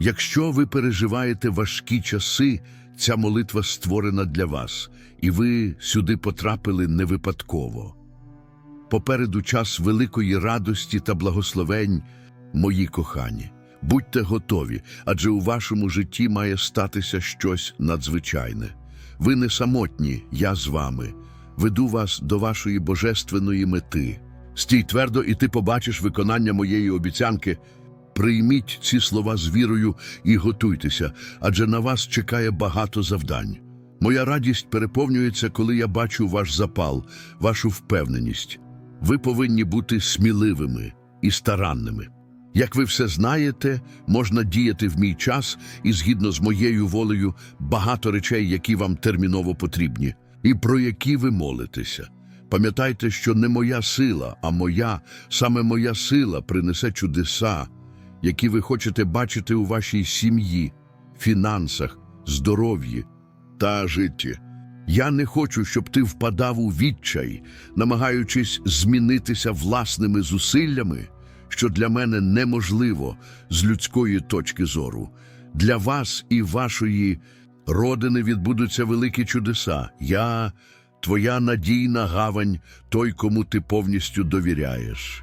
Якщо ви переживаєте важкі часи, ця молитва створена для вас, і ви сюди потрапили не випадково. Попереду час великої радості та благословень, мої кохані. Будьте готові, адже у вашому житті має статися щось надзвичайне. Ви не самотні, я з вами. Веду вас до вашої божественної мети. Стій твердо, і ти побачиш виконання моєї обіцянки. Прийміть ці слова з вірою і готуйтеся, адже на вас чекає багато завдань. Моя радість переповнюється, коли я бачу ваш запал, вашу впевненість. Ви повинні бути сміливими і старанними. Як ви все знаєте, можна діяти в мій час і згідно з моєю волею багато речей, які вам терміново потрібні, і про які ви молитеся. Пам'ятайте, що не моя сила, а моя, саме моя сила принесе чудеса, які ви хочете бачити у вашій сім'ї, фінансах, здоров'ї та житті. Я не хочу, щоб ти впадав у відчай, намагаючись змінитися власними зусиллями, що для мене неможливо з людської точки зору. Для вас і вашої родини відбудуться великі чудеса. Я твоя надійна гавань, той, кому ти повністю довіряєш.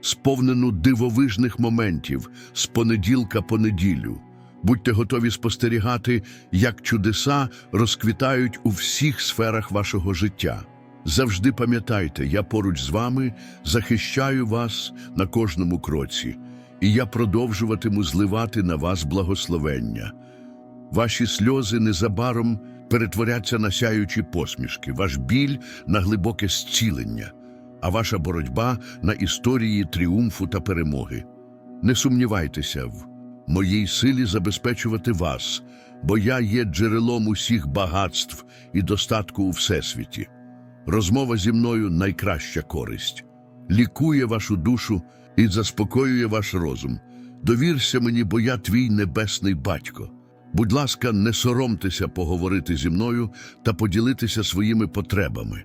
сповнену дивовижних моментів з понеділка по неділю. Будьте готові спостерігати, як чудеса розквітають у всіх сферах вашого життя. Завжди пам'ятайте, я поруч з вами захищаю вас на кожному кроці, і я продовжуватиму зливати на вас благословення. Ваші сльози незабаром перетворяться на сяючі посмішки, ваш біль на глибоке зцілення, а ваша боротьба на історії тріумфу та перемоги. Не сумнівайтеся в моїй силі забезпечувати вас, бо я є джерелом усіх багатств і достатку у всесвіті. Розмова зі мною найкраща користь, лікує вашу душу і заспокоює ваш розум. Довірся мені, бо я твій небесний батько. Будь ласка, не соромтеся поговорити зі мною та поділитися своїми потребами,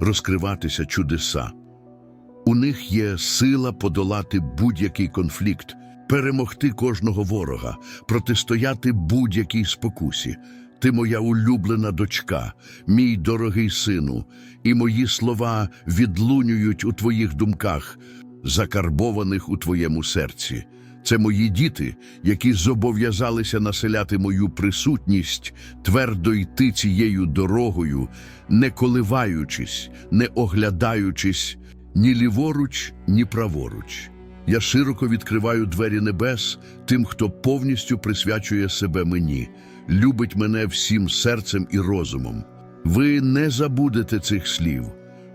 розкриватися чудеса. У них є сила подолати будь-який конфлікт, перемогти кожного ворога, протистояти будь-якій спокусі. Ти моя улюблена дочка, мій дорогий сину, і мої слова відлунюють у твоїх думках, закарбованих у твоєму серці. Це мої діти, які зобов'язалися населяти мою присутність, твердо йти цією дорогою, не коливаючись, не оглядаючись ні ліворуч, ні праворуч. Я широко відкриваю двері небес тим, хто повністю присвячує себе мені, любить мене всім серцем і розумом. Ви не забудете цих слів.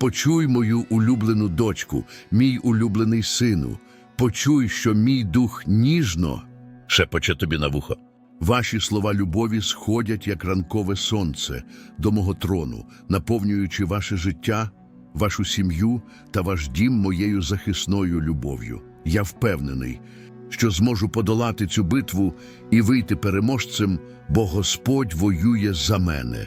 Почуй мою улюблену дочку, мій улюблений сину. Почуй, що мій дух ніжно шепоче тобі на вухо. Ваші слова любові сходять, як ранкове сонце, до мого трону, наповнюючи ваше життя, вашу сім'ю та ваш дім моєю захисною любов'ю. Я впевнений, що зможу подолати цю битву і вийти переможцем, бо Господь воює за мене.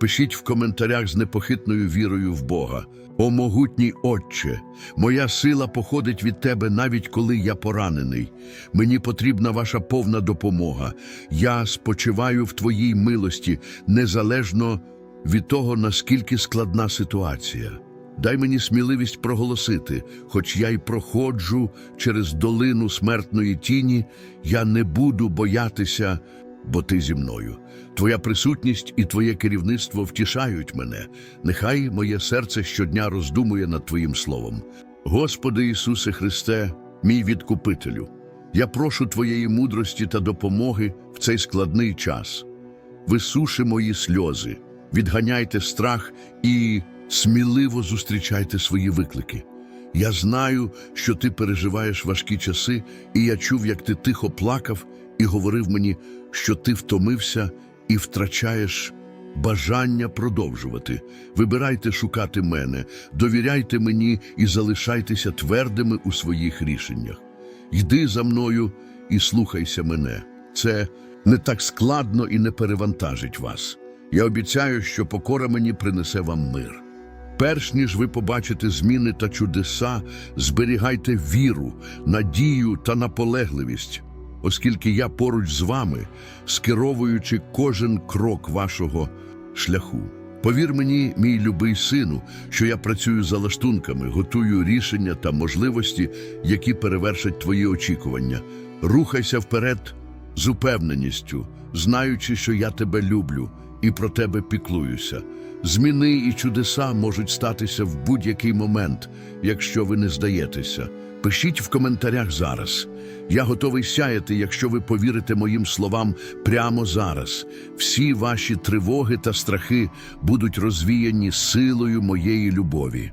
Пишіть в коментарях з непохитною вірою в Бога. О могутній Отче, моя сила походить від Тебе навіть коли я поранений. Мені потрібна ваша повна допомога. Я спочиваю в Твоїй милості, незалежно від того, наскільки складна ситуація. Дай мені сміливість проголосити, хоч я й проходжу через долину смертної тіні, я не буду боятися, бо ти зі мною. Твоя присутність і твоє керівництво втішають мене. Нехай моє серце щодня роздумує над Твоїм словом. Господи Ісусе Христе, мій відкупителю, я прошу Твоєї мудрості та допомоги в цей складний час. Висуши мої сльози, відганяйте страх і сміливо зустрічайте свої виклики. Я знаю, що ти переживаєш важкі часи, і я чув, як ти тихо плакав і говорив мені, що ти втомився і втрачаєш бажання продовжувати. Вибирайте шукати мене, довіряйте мені і залишайтеся твердими у своїх рішеннях. Йди за мною і слухайся мене. Це не так складно і не перевантажить вас. Я обіцяю, що покора мені принесе вам мир. Перш ніж ви побачите зміни та чудеса, зберігайте віру, надію та наполегливість, оскільки я поруч з вами, скеровуючи кожен крок вашого шляху. Повір мені, мій любий сину, що я працюю за лаштунками, готую рішення та можливості, які перевершать твої очікування. Рухайся вперед з упевненістю, знаючи, що я тебе люблю і про тебе піклуюся. Зміни і чудеса можуть статися в будь-який момент, якщо ви не здаєтеся. Пишіть в коментарях зараз. Я готовий сяяти, якщо ви повірите моїм словам прямо зараз. Всі ваші тривоги та страхи будуть розвіяні силою моєї любові.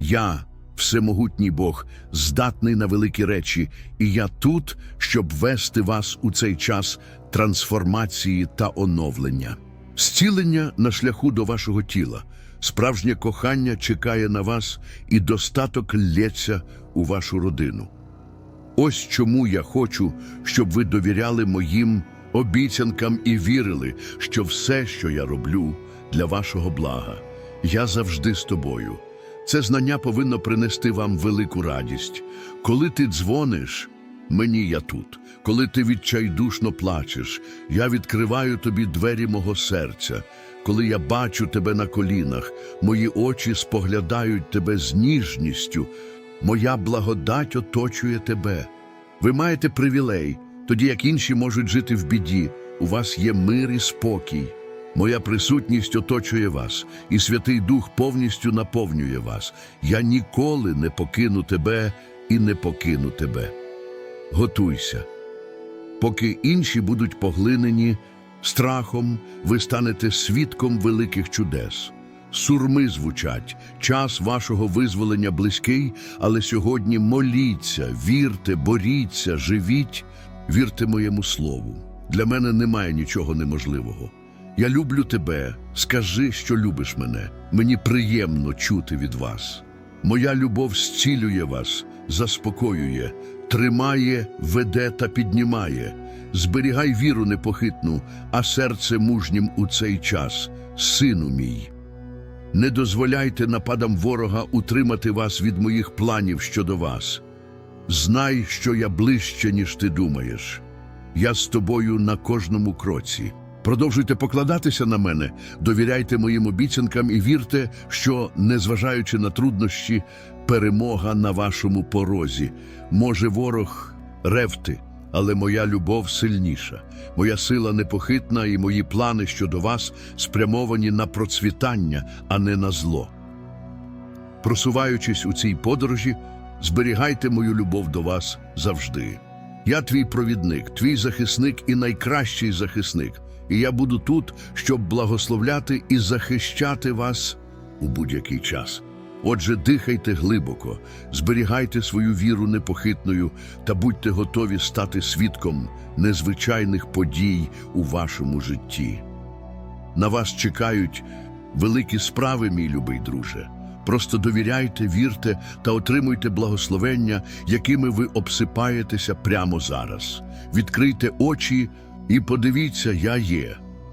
Я, всемогутній Бог, здатний на великі речі, і я тут, щоб вести вас у цей час трансформації та оновлення. Зцілення на шляху до вашого тіла, справжнє кохання чекає на вас і достаток лється у вашу родину. Ось чому я хочу, щоб ви довіряли моїм обіцянкам і вірили, що все, що я роблю, для вашого блага. Я завжди з тобою. Це знання повинно принести вам велику радість. Коли ти дзвониш, мені я тут. Коли ти відчайдушно плачеш, я відкриваю тобі двері мого серця. Коли я бачу тебе на колінах, мої очі споглядають тебе з ніжністю. Моя благодать оточує тебе. Ви маєте привілей, тоді як інші можуть жити в біді. У вас є мир і спокій. Моя присутність оточує вас, і Святий Дух повністю наповнює вас. Я ніколи не покину тебе і не покину тебе. Готуйся. Поки інші будуть поглинені страхом, ви станете свідком великих чудес. Сурми звучать, час вашого визволення близький, але сьогодні моліться, вірте, боріться, живіть, вірте моєму слову. Для мене немає нічого неможливого. Я люблю тебе, скажи, що любиш мене. Мені приємно чути від вас. Моя любов зцілює вас, заспокоює, тримає, веде та піднімає. Зберігай віру непохитну, а серце мужнім у цей час, сину мій. Не дозволяйте нападам ворога утримати вас від моїх планів щодо вас. Знай, що я ближче, ніж ти думаєш. Я з тобою на кожному кроці. Продовжуйте покладатися на мене, довіряйте моїм обіцянкам і вірте, що, незважаючи на труднощі, перемога на вашому порозі. Може ворог ревти, але моя любов сильніша, моя сила непохитна, і мої плани щодо вас спрямовані на процвітання, а не на зло. Просуваючись у цій подорожі, зберігайте мою любов до вас завжди. Я твій провідник, твій захисник і найкращий захисник, і я буду тут, щоб благословляти і захищати вас у будь-який час. Отже, дихайте глибоко, зберігайте свою віру непохитною та будьте готові стати свідком незвичайних подій у вашому житті. На вас чекають великі справи, мій любий друже. Просто довіряйте, вірте та отримуйте благословення, якими ви обсипаєтеся прямо зараз. Відкрийте очі і подивіться, я є.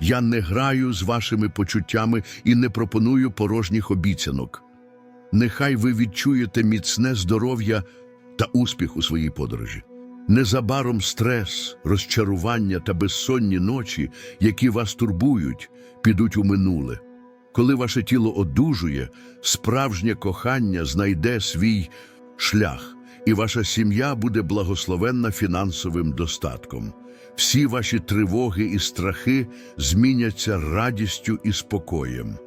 Я не граю з вашими почуттями і не пропоную порожніх обіцянок. Нехай ви відчуєте міцне здоров'я та успіх у своїй подорожі. Незабаром стрес, розчарування та безсонні ночі, які вас турбують, підуть у минуле. Коли ваше тіло одужує, справжнє кохання знайде свій шлях, і ваша сім'я буде благословенна фінансовим достатком. Всі ваші тривоги і страхи зміняться радістю і спокоєм.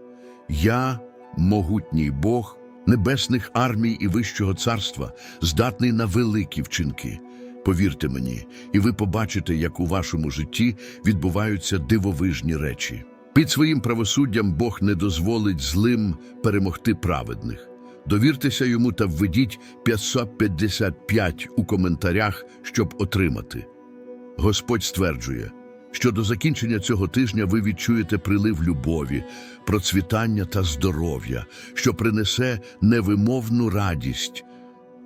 Я, могутній Бог, небесних армій і вищого царства, здатний на великі вчинки. Повірте мені, і ви побачите, як у вашому житті відбуваються дивовижні речі. Під своїм правосуддям Бог не дозволить злим перемогти праведних. Довіртеся йому та введіть 555 у коментарях, щоб отримати. Господь стверджує, що до закінчення цього тижня ви відчуєте прилив любові, процвітання та здоров'я, що принесе невимовну радість.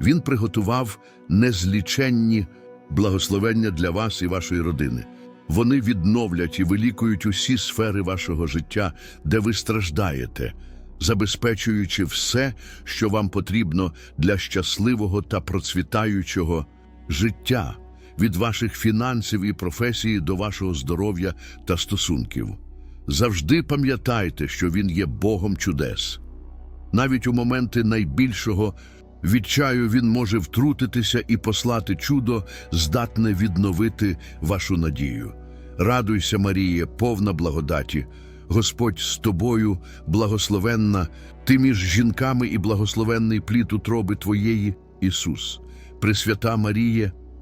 Він приготував незліченні благословення для вас і вашої родини. Вони відновлять і вилікують усі сфери вашого життя, де ви страждаєте, забезпечуючи все, що вам потрібно для щасливого та процвітаючого життя, від ваших фінансів і професії до вашого здоров'я та стосунків. Завжди пам'ятайте, що він є Богом чудес. Навіть у моменти найбільшого відчаю він може втрутитися і послати чудо, здатне відновити вашу надію. Радуйся, Маріє, повна благодаті. Господь з тобою, благословенна, ти між жінками і благословенний плід утроби твоєї, Ісус. Пресвята Маріє,